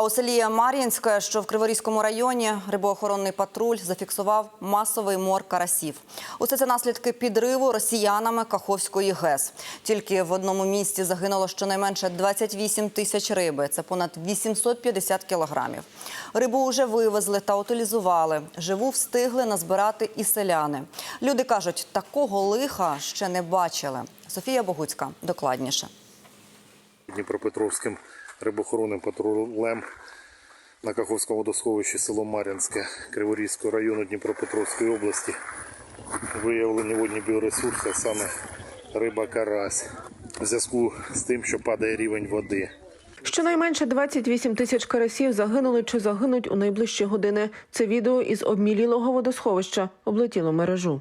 А у селі Мар'їнське, що в Криворізькому районі, рибоохоронний патруль зафіксував масовий мор карасів. Усе це наслідки підриву росіянами Каховської ГЕС. Тільки в одному місці загинуло щонайменше 28 тисяч риби. Це понад 850 кілограмів. Рибу вже вивезли та утилізували. Живу встигли назбирати і селяни. Люди кажуть, такого лиха ще не бачили. Софія Богуцька докладніше. Дніпропетровським рибохоронним патрулем на Каховському водосховищі село Мар'янське Криворізького району Дніпропетровської області виявлені водні біоресурси, а саме риба карась, в зв'язку з тим, що падає рівень води. Щонайменше 28 тисяч карасів загинули чи загинуть у найближчі години. Це відео із обмілілого водосховища облетіло мережу.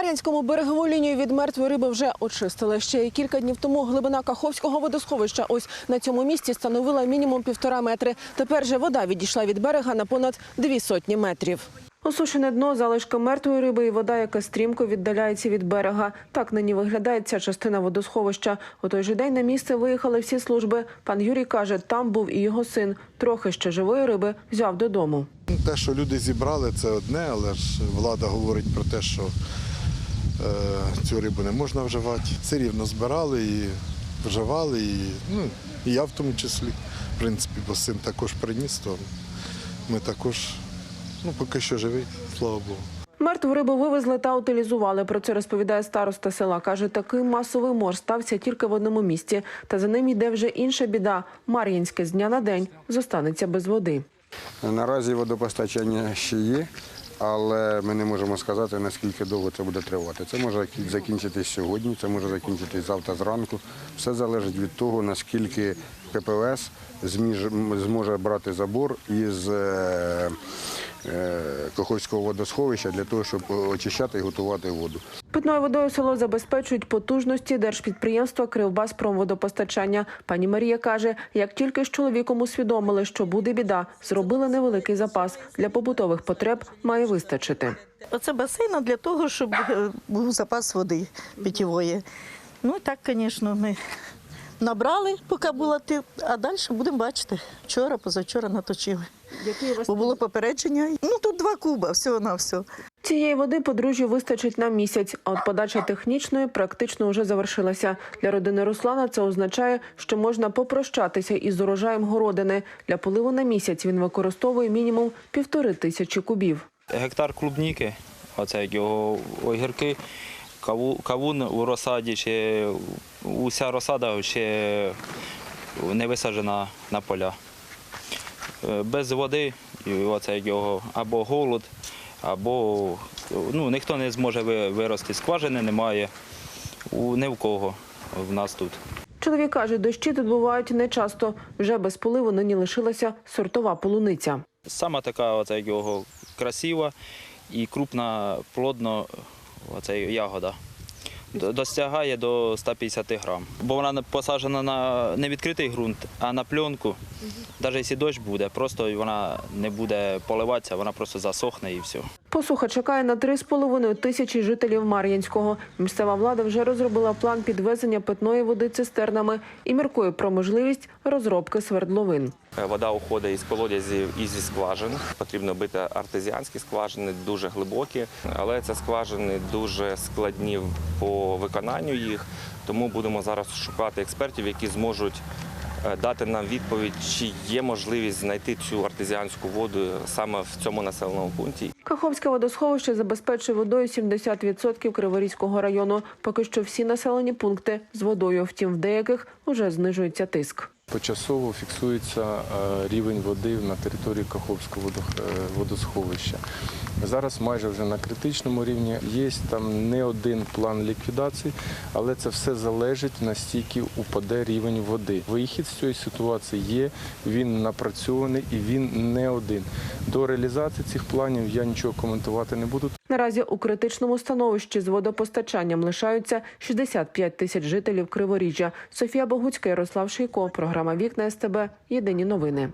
Мар'янському берегову лінію від мертвої риби вже очистили. Ще кілька днів тому глибина Каховського водосховища ось на цьому місці становила мінімум півтора метри. Тепер же вода відійшла від берега на понад дві сотні метрів. Осушене дно, залишки мертвої риби і вода, яка стрімко віддаляється від берега. Так нині виглядає ця частина водосховища. У той же день на місце виїхали всі служби. Пан Юрій каже, там був і його син. Трохи ще живої риби взяв додому. Те, що люди зібрали, це одне, але ж влада говорить про те, що цю рибу не можна вживати. Все рівно збирали і вживали, і, ну, і я в тому числі, в принципі, бо син також приніс, то ми також ну, поки що живі, слава Богу. Мертву рибу вивезли та утилізували. Про це розповідає староста села. Каже, такий масовий мор стався тільки в одному місці. Та за ним йде вже інша біда. Мар'їнське з дня на день зостанеться без води. Наразі водопостачання ще є, але ми не можемо сказати, наскільки довго це буде тривати. Це може закінчитись сьогодні, це може закінчитись завтра зранку. Все залежить від того, наскільки ППС зможе брати забор із е, е, водосховища для того, щоб очищати і готувати воду. Питною водою село забезпечують потужності держпідприємства Кривбаспромводопостачання. Пані Марія каже, як тільки з чоловіком усвідомили, що буде біда, зробили невеликий запас. Для побутових потреб має вистачити. Оце басейн для того, щоб е, був запас води питьової. Ну так, звісно, ми набрали, поки була ти, а далі будемо бачити. Вчора, позавчора наточили. Бо було попередження. Ну тут два куба, всього на все. Цієї води подружжю вистачить на місяць, а от подача технічної практично вже завершилася. Для родини Руслана це означає, що можна попрощатися із урожаєм городини. Для поливу на місяць він використовує мінімум півтори тисячі кубів. гектар клубніки, оце його огірки, кавун у розсаді, ще уся розсада ще не висаджена на поля. Е, Без води, оце його або голод, або ну, ніхто не зможе вирости. Скважини немає у ні в кого в нас тут. Чоловік каже, дощі тут бувають нечасто. Вже без поливу нині лишилася сортова полуниця. Саме така оце його красива і крупна, плодна оце ягода. Досягає Достягає до 150 грам. Бо вона посаджена на невідкритий ґрунт, а на пленку. Навіть якщо дощ буде, просто вона не буде поливатися, вона просто засохне і все. Посуха чекає на 3,5 тисячі жителів Мар'янського. Місцева влада вже розробила план підвезення питної води цистернами і міркує про можливість розробки свердловин. Е, Вода уходить із колодязів і зі скважин. Потрібно бити артезіанські скважини, дуже глибокі, але це скважини дуже складні по виконанню їх. Тому будемо зараз шукати експертів, які зможуть дати нам відповідь, чи є можливість знайти цю артезіанську воду саме в цьому населеному пункті. Каховське водосховище забезпечує водою 70% Криворізького району. Поки що всі населені пункти з водою. Втім, в деяких уже знижується тиск. Почасово фіксується е, рівень води на території Каховського е, водосховища. Зараз майже вже на критичному рівні. Є там не один план ліквідації, але це все залежить настільки упаде рівень води. Вихід з цієї ситуації є, він напрацьований і він не один. До реалізації цих планів я нічого коментувати не буду. Наразі у критичному становищі з водопостачанням лишаються 65 тисяч жителів Криворіжжя. Софія Богуцька, Ярослав Шийко. Програма Вікна СТБ. Єдині новини.